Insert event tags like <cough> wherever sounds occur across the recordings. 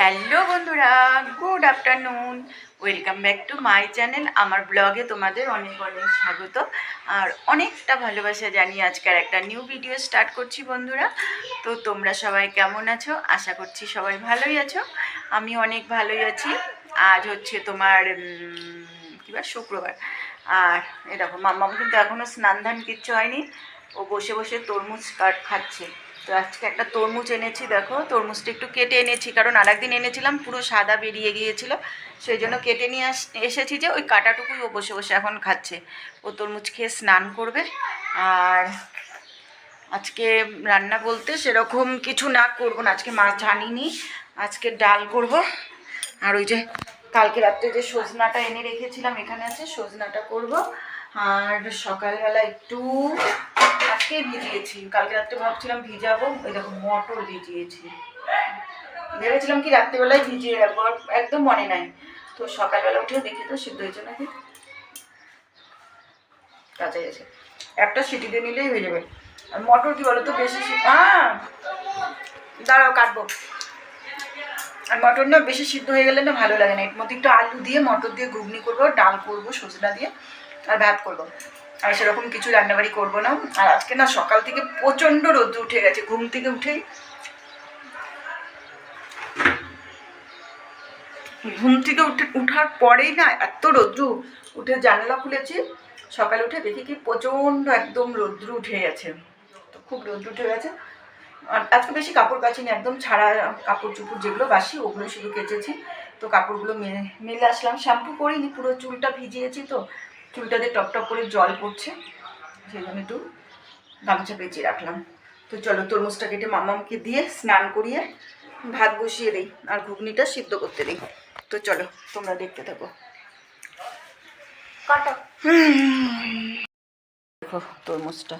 Hello বন্ধুরা good afternoon welcome back to my channel আমার ব্লগে তোমাদের অনেক অনেক স্বাগত আর অনেকটা ভালোবাসা জানিয়ে আজকের একটা নিউ ভিডিও স্টার্ট করছি বন্ধুরা। তো তোমরা সবাই কেমন আছো? আশা করছি সবাই ভালোই আছো। আমি অনেক ভালোই আছি। আজ হচ্ছে তোমার কী বার? শুক্রবার। আর এ দেখো কিন্তু এখনও স্নান ধান কিচ্ছু হয়নি। ও বসে বসে তরমুজ কাট খাচ্ছে। তো আজকে একটা তরমুজ এনেছি, দেখো। তরমুজটা একটু কেটে এনেছি, কারণ আরেকদিন এনেছিলাম, পুরো সাদা বেরিয়ে গিয়েছিল। সেই জন্য কেটে নিয়ে আস, এসেছি যে ওই কাটাটুকুই ও বসে বসে এখন খাচ্ছে। ও তরমুজ খেয়ে স্নান করবে। আর আজকে রান্না বলতে সেরকম কিছু না করব না, আজকে মাছ আনিনি, আজকে ডাল করব। আর ওই যে কালকে রাত্রে যে সজনাটা এনে রেখেছিলাম, এখানে আছে, সজনাটা করব। আর সকালবেলা একটু আজকে ভিজিয়েছি। কালকে রাত্রে ভাবছিলাম ভিজাবো ওই দেখো মটর ভিজিয়েছি। ভেবেছিলাম কি রাত্রেবেলায় ভিজিয়ে রাখব একদম মনে নাই। তো সকালবেলা উঠে দেখি তো সিদ্ধ হয়েছে নাকি? কাঁচা গেছে একটা সিটি দিয়ে নিলেই হয়ে যাবে। আর মটর কি বলো তো বেশি হ্যাঁ দাঁড়াও, কাটবো। আর মটর না বেশি সিদ্ধ হয়ে গেলে না ভালো লাগে না। এর মধ্যে একটু আলু দিয়ে মটর দিয়ে ঘুগনি করব, ডাল করব, সজনা দিয়ে। আর ভাত করব। আর সেরকম কিছু রান্নাবাড়ি করব না। আর আজকে না সকাল থেকে প্রচণ্ড রোদ্র উঠে গেছে, ঘুম থেকে উঠেই। ঘুম থেকে উঠে, উঠার পরেই না এত রোদ্রু উঠে জানলা খুলেছি, সকালে উঠে দেখি কি প্রচণ্ড একদম রৌদ্র উঠে গেছে। তো খুব রৌদ্র উঠে গেছে। আর আজকে বেশি কাপড় কাচিনি, একদম ছাড়া কাপড় চুপড় যেগুলো বাসি, ওগুলো শুধু কেচেছি। তো কাপড়গুলো মেলে আসলাম। শ্যাম্পু করিনি, পুরো চুলটা ভিজিয়েছি তো। চুলটাতে টপ টপ করে জল পড়ছে সেই জন্য একটু গামছা পেঁচিয়ে রাখলাম। তো চলো তরমুজটা কেটে মামামকে দিয়ে স্নান করিয়ে ভাত বসিয়ে দিই আর ঘুগনিটা সিদ্ধ করতে দিই। তো চলো তোমরা দেখতে থাকো। দেখো তরমুজটা।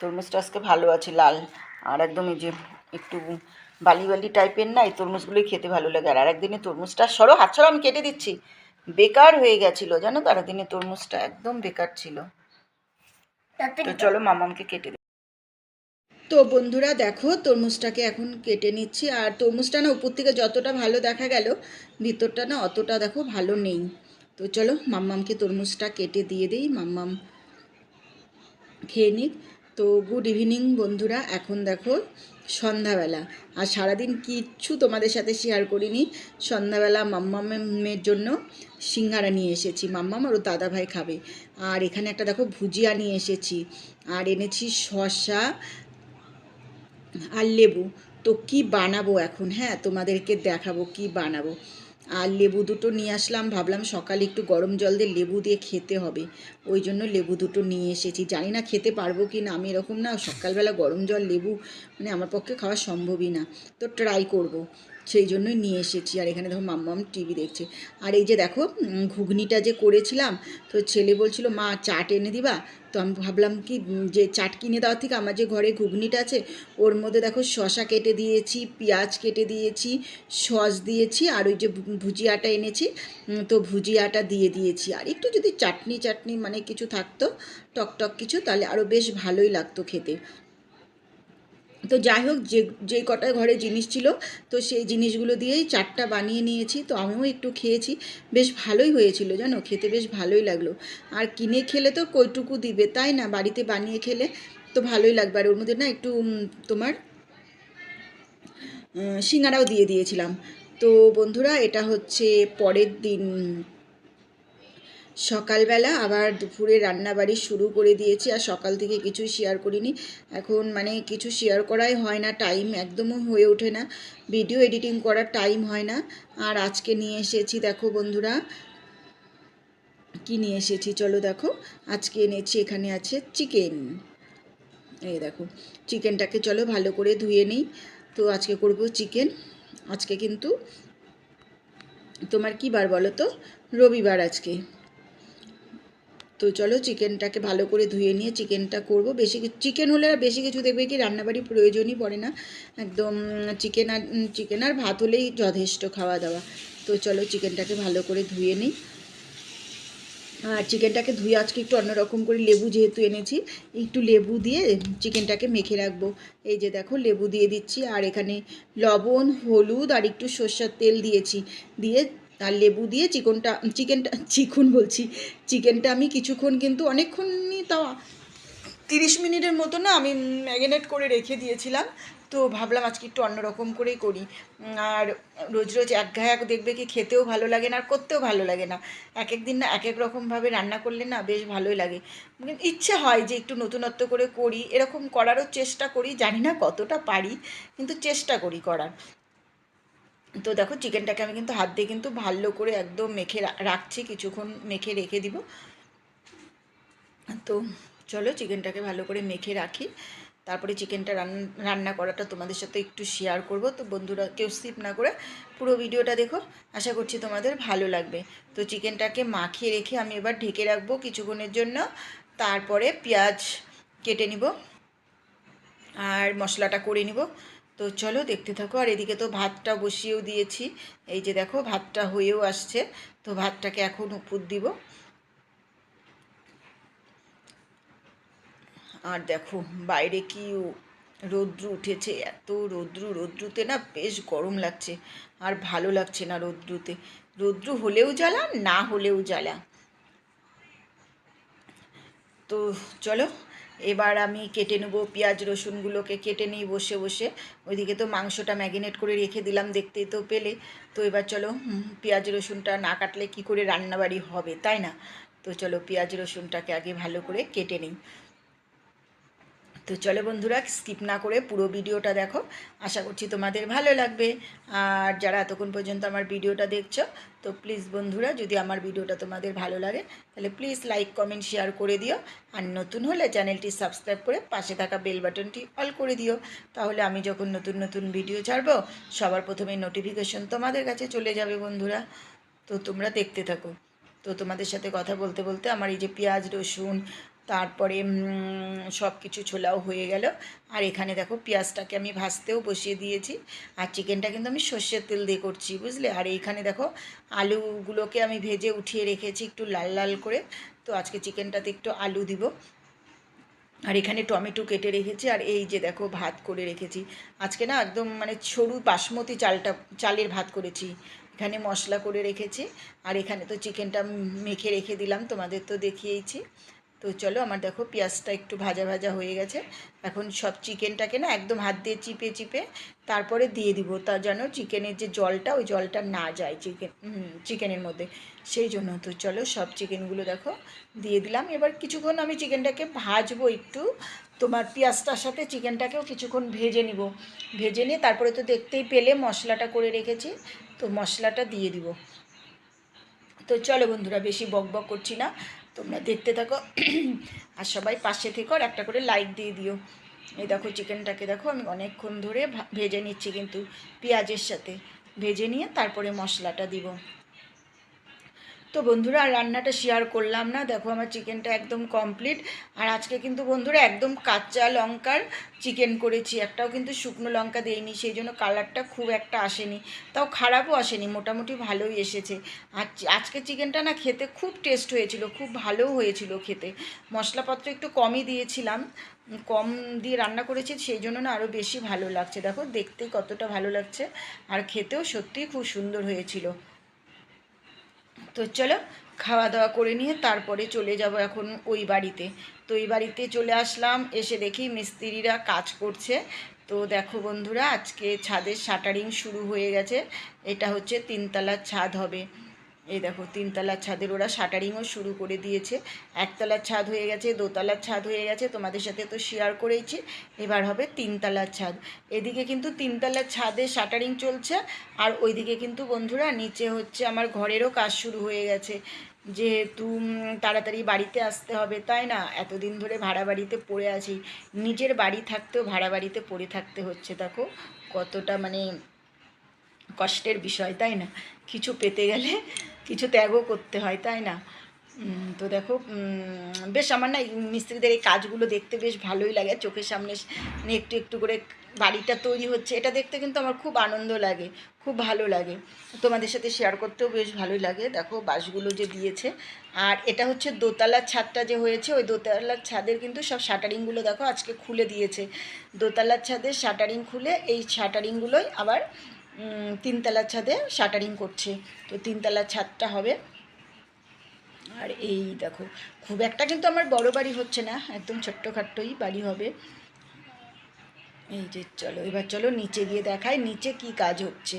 তরমুজটা আজকে ভালো আছে লাল। আর একদম এই যে একটু বালি বালি টাইপের না এই তরমুজগুলোই খেতে ভালো লাগে। আর একদিনে তরমুজটা সরো হাত সরো আমি কেটে দিচ্ছি। বেকার হয়ে গেছিল জানো তো আরেকদিনে তরমুজটা একদম বেকার ছিল। তো চলো মামামকে কেটে তো বন্ধুরা দেখো তরমুজটাকে এখন কেটে নিচ্ছি আর তরমুজটা না উপর থেকে যতটা ভালো দেখা গেল ভিতরটা না অতটা দেখো ভালো নেই। তো চলো মাম্মামকে তরমুজটা কেটে দিয়ে দিই মাম্মাম খেয়ে নিক। তো গুড ইভিনিং বন্ধুরা, এখন দেখো সন্ধ্যাবেলা। আর সারাদিন কিচ্ছু তোমাদের সাথে শেয়ার করিনি। সন্ধ্যাবেলা মাম্মামের জন্য সিঙ্গারা নিয়ে এসেছি। মাম্মাম আর দাদা ভাই খাবে। আর এখানে একটা দেখো ভুজিয়া নিয়ে এসেছি। আর এনেছি শসা আর লেবু। তো কি বানাবো এখন? হ্যাঁ তোমাদেরকে দেখাবো কি বানাবো। আর লেবু দুটো নিয়ে আসলাম, ভাবলাম সকালে একটু গরম জল দিয়ে লেবু দিয়ে খেতে হবে। ওই জন্য লেবু দুটো নিয়ে এসেছি। জানি না খেতে পারব কি না, আমি এরকম না সকালবেলা গরম জল লেবু মানে আমার পক্ষে খাওয়া সম্ভবই না। তো ট্রাই করব। সেই জন্যই নিয়ে এসেছি। আর এখানে দেখো মাম্মাম টিভি দেখছে। আর এই যে দেখো ঘুগনিটা যে করেছিলাম, তো ছেলে বলছিল, মা, চাট এনে দিবা? তো আমি ভাবলাম কি যে চাট কিনে দেওয়ার থেকে আমার যে ঘরে ঘুগনিটা আছে, ওর মধ্যে দেখো শশা কেটে দিয়েছি, পেঁয়াজ কেটে দিয়েছি, সস দিয়েছি, আর ওই যে ভুজিয়াটা এনেছি তো ভুজিয়াটা দিয়ে দিয়েছি। আর একটু যদি চাটনি চাটনি মানে কিছু থাকতো টক টক কিছু, তাহলে আরও বেশ ভালোই লাগতো খেতে। তো যাই হোক, যে, যেই কটা ঘরে জিনিস ছিল, তো সেই জিনিসগুলো দিয়েই চাটটা বানিয়ে নিয়েছি। তো আমিও একটু খেয়েছি। বেশ ভালোই হয়েছিল জানো, খেতে বেশ ভালোই লাগল। আর কিনে খেলে তো কইটুকু দিবে, তাই না? বাড়িতে বানিয়ে খেলে তো ভালোই লাগবে। আর ওর মধ্যে না একটু তোমার সিঙ্গারাও দিয়ে দিয়েছিলাম। তো বন্ধুরা, এটা হচ্ছে পরের দিন সকালবেলা আবার দুপুরে রান্নাবাড়ি শুরু করে দিয়েছি আর সকাল থেকে কিছুই শেয়ার করিনি। এখন মানে কিছু শেয়ার করাই হয় না টাইম একদমও হয়ে ওঠে না। ভিডিও এডিটিং করার টাইম হয় না। আর আজকে নিয়ে এসেছি দেখো বন্ধুরা, কি নিয়ে এসেছি চলো দেখো। আজকে এনেছি, এখানে আছে চিকেন এই দেখো চিকেনটাকে চলো ভালো করে ধুয়ে নিই। তো আজকে করব চিকেন আজকে কিন্তু তোমার কি বার বলো তো? রবিবার আজকে। তো চলো চিকেনটাকে ভালো করে ধুয়ে নিয়ে চিকেনটা করব। বেশি চিকেন হলে আর বেশি কিছু দেখবে কি রান্নাবাড়ি প্রয়োজনই পড়ে না। একদম চিকেন আর চিকেন আর ভাত হলেই যথেষ্ট খাওয়া দাওয়া। তো চলো চিকেনটাকে ভালো করে ধুয়ে নিই। আর চিকেনটাকে ধুয়ে আজকে একটু অন্যরকম করে লেবু যেহেতু এনেছি, একটু লেবু দিয়ে চিকেনটাকে মেখে রাখব। এই যে দেখো, লেবু দিয়ে দিচ্ছি। আর এখানে লবণ, হলুদ আর একটু সর্ষের তেল দিয়েছি। দিয়ে আর লেবু দিয়ে চিকনটা, চিকেনটা, চিকুন বলছি, চিকেনটা আমি কিছুক্ষণ কিন্তু অনেকক্ষণই তাও তিরিশ মিনিটের মতো না আমি ম্যারিনেট করে রেখে দিয়েছিলাম। তো ভাবলাম আজকে একটু অন্যরকম করেই করি। আর রোজ রোজ এক ঘা এক দেখবে কি খেতেও ভালো লাগে না আর করতেও ভালো লাগে না। এক এক দিন না এক এক রকমভাবে রান্না করলে না বেশ ভালোই লাগে। ইচ্ছে হয় যে একটু নতুনত্ব করে করি, এরকম করারও চেষ্টা করি, জানি না কতটা পারি, কিন্তু চেষ্টা করি করার। তো দেখো চিকেনটাকে আমি কিন্তু হাত দিয়ে কিন্তু ভালো করে একদম মেখে রাখছি, কিছুক্ষণ মেখে রেখে দিব। তো চলো চিকেনটাকে ভালো করে মেখে রাখি। তারপরে চিকেনটা রান- রান্না করাটা তোমাদের সাথে একটু শেয়ার করব। তো বন্ধুরা, কেউ স্কিপ না করে পুরো ভিডিওটা দেখো, আশা করছি তোমাদের ভালো লাগবে। তো চিকেনটাকে মাখিয়ে রেখে আমি এবার ঢেকে রাখব কিছুক্ষণের জন্য। তারপরে পেঁয়াজ কেটে নিব। আর মশলাটা করে নিব। তো চলো দেখতে থাকো। আর এদিকে তো ভাতটা বসিয়েও দিয়েছি। এই যে দেখো, ভাতটা হয়েও আসছে। তো ভাতটাকে এখন উপর দিব। আর দেখো, বাইরে কি রৌদ্র উঠেছে। এত রৌদ্র, রৌদ্রুতে না বেশ গরম লাগছে। আর ভালো লাগছে না রৌদ্রুতে। রৌদ্র হলেও জ্বালা, না হলেও জ্বালা। তো চলো এবার আমি কেটে নেব, পেঁয়াজ, রসুনগুলোকে কেটে নিই বসে বসে। ওইদিকে তো মাংসটা ম্যাগিনেট করে রেখে দিলাম, দেখতেই তো পেলে। তো এবার চলো পেঁয়াজ, রসুনটা না কাটলে কি করে রান্নাবাড়ি হবে, তাই না? তো চলো, পেঁয়াজ, রসুনটাকে আগে ভালো করে কেটে নিই। তো চলো বন্ধুরা স্কিপ না করে পুরো ভিডিওটা দেখো। আশা করছি তোমাদের ভালো লাগবে। আর যারা এতক্ষণ পর্যন্ত আমার ভিডিওটা দেখছ, তো প্লিজ বন্ধুরা, যদি আমার ভিডিওটা তোমাদের ভালো লাগে, তাহলে প্লিজ লাইক কমেন্ট শেয়ার করে দিও। আর নতুন হলে চ্যানেলটি সাবস্ক্রাইব করে পাশে থাকা বেল বাটনটি অল করে দিও। তাহলে আমি যখন নতুন নতুন ভিডিও ছাড়বো, সবার প্রথমে নোটিফিকেশন তোমাদের কাছে চলে যাবে বন্ধুরা। তো তোমরা দেখতে থাকো। তো তোমাদের সাথে কথা বলতে বলতে আমার এই যে পেঁয়াজ, রসুন তারপরে সব কিছু ছোলাও হয়ে গেল। আর এখানে দেখো পেঁয়াজটাকে আমি ভাজতেও বসিয়ে দিয়েছি। আর চিকেনটা কিন্তু আমি সর্ষের তেল দিয়ে করছি, বুঝলে? আর এইখানে দেখো আলুগুলোকে আমি ভেজে উঠিয়ে রেখেছি একটু লাল লাল করে। তো আজকে চিকেনটাতে একটু আলু দিব। আর এখানে টমেটো কেটে রেখেছি। আর এই যে দেখো ভাত করে রেখেছি। আজকে না একদম মানে সরু বাসমতি চালটা, চালের ভাত করেছি। এখানে মশলা করে রেখেছি। আর এখানে তো চিকেনটা মেখে রেখে দিলাম, তোমাদের তো দেখিয়েছি তো চলো আমার দেখো পেঁয়াজটা একটু ভাজা ভাজা হয়ে গেছে। এখন সব চিকেনটাকে না একদম হাত দিয়ে চিপে চিপে তারপরে দিয়ে দিব, তা যেন চিকেনের যে জলটা, ওই জলটা না যায় চিকেন চিকেনের মধ্যে। সেই জন্য তো চলো সব চিকেনগুলো দেখো দিয়ে দিলাম। এবার কিছুক্ষণ আমি চিকেনটাকে ভাজবো একটু। তোমার পেঁয়াজটার সাথে চিকেনটাকেও কিছুক্ষণ ভেজে নিব। ভেজে নিয়ে তারপরে তো দেখতেই পেলে মশলাটা করে রেখেছি, তো মশলাটা দিয়ে দিব। তো চলো বন্ধুরা, বেশি বক বক করছি না। তোমরা দেখতে থাকো। আর সবাই পাশে থেকে আর একটা করে লাইক দিয়ে দিও। এই দেখো চিকেনটাকে দেখো, আমি অনেকক্ষণ ধরে ভেজে নিচ্ছি কিন্তু পেঁয়াজের সাথে। ভেজে নিয়ে তারপরে মশলাটা দিব। তো বন্ধুরা, আর রান্নাটা শেয়ার করলাম না। দেখো আমার চিকেনটা একদম কমপ্লিট আর আজকে কিন্তু বন্ধুরা একদম কাঁচা লঙ্কার চিকেন করেছি। একটাও কিন্তু শুকনো লঙ্কা দেইনি, সেই জন্য কালারটা খুব একটা আসেনি। তাও খারাপও আসেনি, মোটামুটি ভালোই এসেছে। আর আজকে চিকেনটা না খেতে খুব টেস্ট হয়েছিল, খুব ভালোও হয়েছিল খেতে। মশলাপত্র একটু কমই দিয়েছিলাম। কম দিয়ে রান্না করেছি, সেই জন্য না আরও বেশি ভালো লাগছে। দেখো দেখতে কতটা ভালো লাগছে। আর খেতেও সত্যিই খুব সুন্দর হয়েছিল। তো চলো খাওয়া দাওয়া করে নিয়ে তারপরে চলে যাব এখন ওই বাড়িতে। তো ওই বাড়িতে চলে আসলাম, এসে দেখি মিস্ত্রিরা কাজ করছে। তো দেখো বন্ধুরা, আজকে ছাদের শাটারিং শুরু হয়ে গেছে। এটা হচ্ছে তিনতলার ছাদ হবে। এই দেখো, তিনতলার ছাদের ওরা শাটারিংও শুরু করে দিয়েছে। একতলার ছাদ হয়ে গেছে, দোতলার ছাদ হয়ে গেছে, তোমাদের সাথে তো শেয়ার করেইছি। এবার হবে তিনতলার ছাদ। এদিকে কিন্তু তিনতলার ছাদে শাটারিং চলছে, আর ওইদিকে কিন্তু বন্ধুরা নিচে হচ্ছে আমার ঘরেরও কাজ শুরু হয়ে গেছে। যেহেতু তাড়াতাড়ি বাড়িতে আসতে হবে, তাই না? এতদিন ধরে ভাড়া বাড়িতে পড়ে আছি। নিজের বাড়ি থাকতেও ভাড়া বাড়িতে পড়ে থাকতে হচ্ছে, দেখো। কতটা মানে কষ্টের বিষয়, তাই না? কিছু পেতে গেলে কিছু ত্যাগও করতে হয়, তাই না? তো দেখো বেশ আমার না মিস্ত্রিদের এই কাজগুলো দেখতে বেশ ভালোই লাগে। চোখের সামনে মানে একটু একটু করে বাড়িটা তৈরি হচ্ছে, এটা দেখতে কিন্তু আমার খুব আনন্দ লাগে, খুব ভালো লাগে। তোমাদের সাথে শেয়ার করতেও বেশ ভালোই লাগে। দেখো, বাঁশগুলো যে দিয়েছে, আর এটা হচ্ছে দোতলার ছাদটা যে হয়েছে, ওই দোতলার ছাদের কিন্তু সব শাটারিংগুলো দেখো আজকে খুলে দিয়েছে। দোতলার ছাদের শাটারিং খুলে এই শাটারিংগুলোই আবার তিনতলার ছাদে শাটারিং করছে। তো তিনতলার ছাদটা হবে। আর এই দেখো, খুব একটা কিন্তু আমার বড় বাড়ি হচ্ছে না, একদম ছোট্টখাট্টই বাড়ি হবে। এই যে চলো, এবার চলো নিচে গিয়ে দেখায় নিচে কি কাজ হচ্ছে।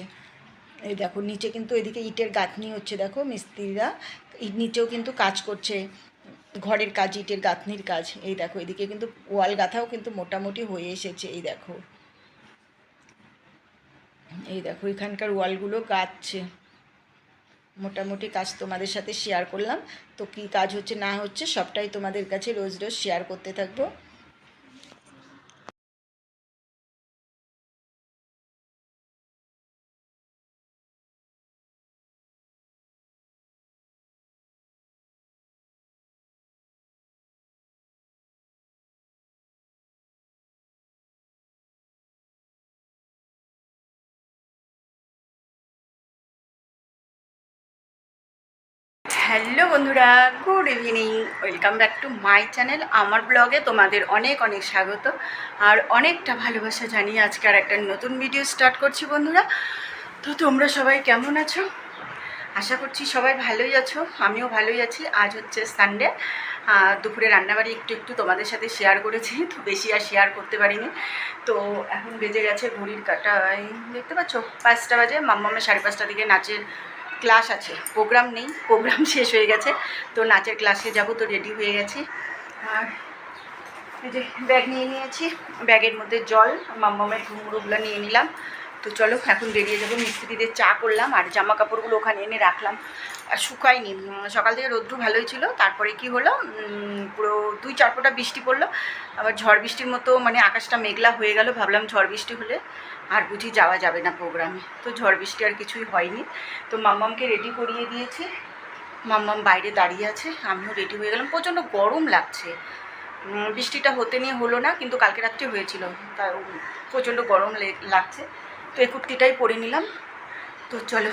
এই দেখো, নিচে কিন্তু এদিকে ইটের গাঁথনি হচ্ছে, দেখো মিস্ত্রিরা। ইট নিচেও কিন্তু কাজ করছে, ঘরের কাজ, ইটের গাঁথনির কাজ। এই দেখো, এদিকে কিন্তু ওয়াল গাঁথাও কিন্তু মোটামুটি হয়ে এসেছে, এই দেখো। এই দেখো, এখানকার ওয়ালগুলো কাঁদছে। মোটামুটি কাজ তোমাদের সাথে শেয়ার করলাম। তো কি কাজ হচ্ছে, না হচ্ছে, সবটাই তোমাদের কাছে রোজ রোজ শেয়ার করতে থাকব। হ্যালো বন্ধুরা, good evening. Welcome back to my channel. আমার ব্লগে তোমাদের অনেক অনেক স্বাগত আর অনেকটা ভালোবাসা জানিয়ে আজকে আর একটা নতুন ভিডিও স্টার্ট করছি বন্ধুরা। তো তোমরা সবাই কেমন আছো? আশা করছি সবাই ভালোই আছো, আমিও ভালোই আছি। আজ হচ্ছে সানডে দুপুরে রান্নাবাড়ি একটু একটু তোমাদের সাথে শেয়ার করেছি, তো বেশি আর শেয়ার করতে পারিনি। তো এখন বেজে গেছে ঘড়ির কাটায়, দেখতে পাচ্ছ? পাঁচটা বাজে, মাম্মামের সাড়ে পাঁচটা দিকে নাচের ক্লাস আছে। প্রোগ্রাম নেই, প্রোগ্রাম <laughs> শেষ হয়ে গেছে। তো নাচের ক্লাসে যাব, তো রেডি হয়ে গেছে। আর এই যে ব্যাগ নিয়ে নিয়েছি। ব্যাগের মধ্যে জল, মাম্মামের ঘুমড়োগুলো নিয়ে নিলাম। তো চলো এখন বেরিয়ে যাব। মিস্ত্রিদের চা করলাম আর জামা কাপড়গুলো ওখানে এনে রাখলাম। আর শুকায়নি। সকাল থেকে রোদ্রু ভালোই ছিল। তারপরে কি হলো? পুরো দুই চার ফোঁটা বৃষ্টি পড়ল। আবার ঝড় বৃষ্টির মতো মানে আকাশটা মেঘলা হয়ে গেল। ভাবলাম ঝড় বৃষ্টি হলে আর বুঝি যাওয়া যাবে না প্রোগ্রামে তো ঝড় বৃষ্টি আর কিছুই হয়নি। তো মাম্মামকে রেডি করিয়ে দিয়েছি। মাম্মাম বাইরে দাঁড়িয়ে আছে। আমিও রেডি হয়ে গেলাম। প্রচণ্ড গরম লাগছে। বৃষ্টিটা হতে নিয়ে হলো না, কিন্তু কালকে রাত্রে হয়েছিল। তা প্রচণ্ড গরম লাগছে। তো এই কুর্তিটাই পরে নিলাম। তো চলো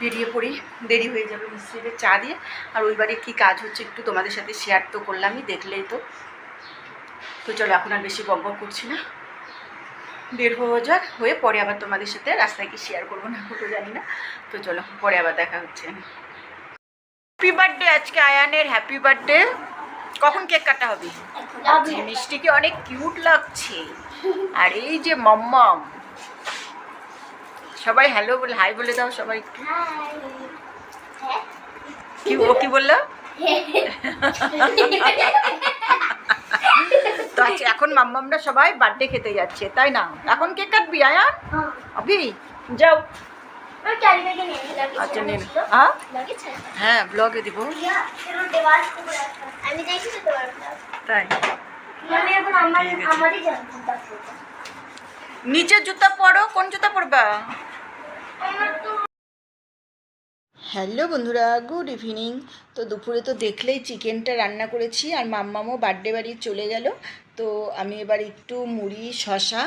বেরিয়ে পড়ি। দেরি হয়ে যাবে মিস্ত্রিদের চা দিয়ে। আর ওই বাড়ির কী কাজ হচ্ছে একটু তোমাদের সাথে শেয়ার তো করলামই দেখলেই তো। তো চলো এখন আর বেশি বক বক করছি না। বের হয়ে যাক হয়ে পরে আবার তোমাদের সাথে রাস্তায় কি শেয়ার করব না করব জানি না। তো চলো পরে আবার দেখা হচ্ছে। হ্যাপি বার্থডে আজকে আয়ানের হ্যাপি বার্থডে কখন কেক কাটা হবে? মিষ্টিকে অনেক কিউট লাগছে। আর এই যে মম্মম সবাই হ্যালো বলে হাই বলে দাও সবাই কি ও কি বলল? <laughs> তো আচ্ছা এখন মাম্মামরা সবাই বার্থডে খেতে যাচ্ছে তাই না? এখন কেক কাটবি আয়ান? অভি? যাও। আচ্ছা নিন হ্যাঁ হ্যাঁ ব্লগে দিব। তাই? নিচে জুতা পরো কোন জুতা পরবা? হ্যালো বন্ধুরা, গুড ইভিনিং। তো দুপুরে তো দেখলেই চিকেনটা রান্না করেছি আর মাম্মামও বার্থডে বাড়ি চলে গেল। তো আমি এবার একটু মুড়ি শশা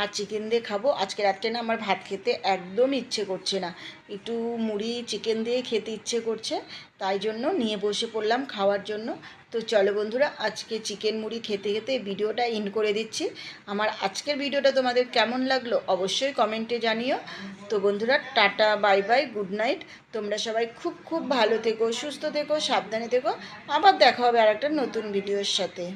আর চিকেন দিয়ে খাব। আজকে রাত্রে না আমার ভাত খেতে একদম ইচ্ছে করছে না। একটু মুড়ি চিকেন দিয়ে খেতে ইচ্ছে করছে, তাই জন্য নিয়ে বসে পড়লাম খাওয়ার জন্য। তো চলো বন্ধুরা, আজকে চিকেন মুড়ি খেতে খেতে ভিডিওটা ইন করে দিচ্ছি। আমার আজকের ভিডিওটা তোমাদের কেমন লাগল অবশ্যই কমেন্টে জানিও। তো বন্ধুরা, tata bye bye good night তোমরা সবাই খুব খুব ভালো থেকো, সুস্থ থেকো, সাবধানে থেকো। আবার দেখা হবে আর একটা নতুন ভিডিওর সাথে।